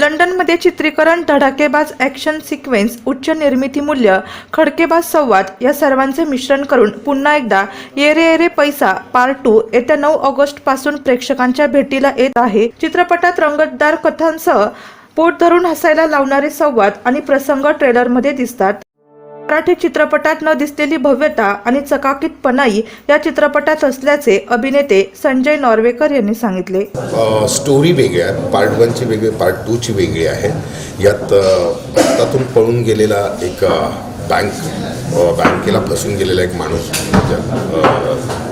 लंडनमध्ये चित्रीकरण धडाकेबाज ॲक्शन सिक्वेन्स उच्च निर्मिती मूल्य खडकेबाज संवाद या सर्वांचे मिश्रण करून पुन्हा एकदा येरे येरे पैसा पार्ट टू येत्या नऊ ऑगस्टपासून प्रेक्षकांच्या भेटीला येत आहे. चित्रपटात रंगतदार कथांसह पोट धरून हसायला लावणारे संवाद आणि प्रसंग ट्रेलरमध्ये दिसतात. मराठी चित्रपटात न दिसलेली भव्यता आणि चकाकीतपणाई या चित्रपटात असल्याचे अभिनेते संजय नॉर्वेकर यांनी सांगितले. स्टोरी वेगळी आहे. पार्ट वनची वेगळी पार्ट टूची वेगळी आहे. यात भारतातून पळून गेलेला एक बँक बँकेला फसून गेलेला एक माणूस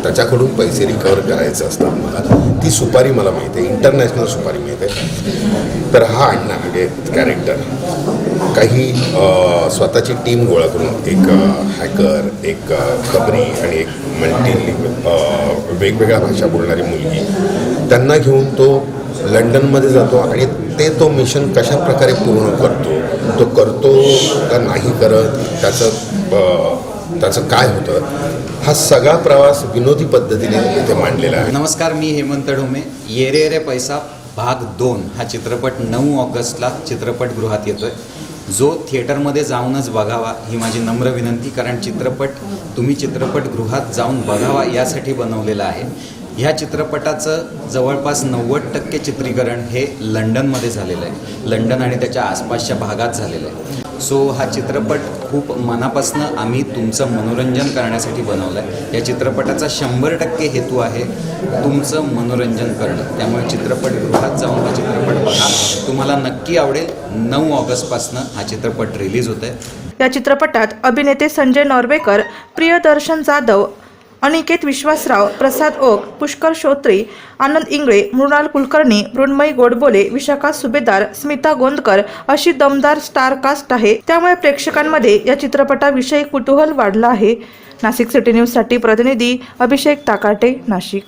त्याच्याकडून पैसे रिकवर करायचे असतात मला. ती सुपारी मला माहिती आहे. इंटरनॅशनल सुपारी माहिती आहे. तर हा अण्णा म्हणजे कॅरेक्टर काही स्वतःची टीम गोळा करून एक हॅकर एक खबरी आणि एक मल्टी वेगवेगळ्या भाषा बोलणारी मुलगी त्यांना घेऊन तो लंडनमध्ये जातो आणि ते तो मिशन कशा प्रकारे पूर्ण करतो तो करतो का नाही करत त्याचं त्याचं काय होतं हा सगळा प्रवास विनोदी पद्धतीने इथे मांडलेला आहे. नमस्कार मी हेमंत ढोमे. येरे येरे पैसा भाग दोन. हा चित्रपट नऊ ऑगस्टला चित्रपटगृहात येतोय. जो थिएटरमध्ये जाऊनच बघावा ही माझी नम्र विनंती कारण चित्रपट तुम्ही चित्रपटगृहात जाऊन बघावा यासाठी बनवलेला आहे. ह्या चित्रपटाचं जवळपास नव्वद टक्के चित्रीकरण हे लंडनमध्ये झालेलं आहे. लंडन आणि त्याच्या आसपासच्या भागात झालेलं आहे. सो हा चित्रपट खूप मनापासनं आम्ही तुमचं मनोरंजन करण्यासाठी बनवला आहे या चित्रपटाचा शंभर टक्के हेतू आहे तुमचं मनोरंजन करणं. त्यामुळे चित्रपटगृहात जाऊन हा चित्रपट बघा. तुम्हाला नक्की आवडेल. नऊ ऑगस्टपासनं हा चित्रपट रिलीज होत आहे या चित्रपटात अभिनेते संजय नॉर्वेकर प्रियदर्शन जाधव अनिकेत विश्वासराव प्रसाद ओक पुष्कर श्रोत्री आनंद इंगळे मृणाल कुलकर्णी मृण्मयी गोडबोले विशाखा सुभेदार स्मिता गोंदकर अशी दमदार स्टार कास्ट आहे. त्यामुळे प्रेक्षकांमध्ये या चित्रपटाविषयी कुतूहल वाढलं आहे. नाशिक सिटी न्यूजसाठी प्रतिनिधी अभिषेक ताकाटे नाशिक.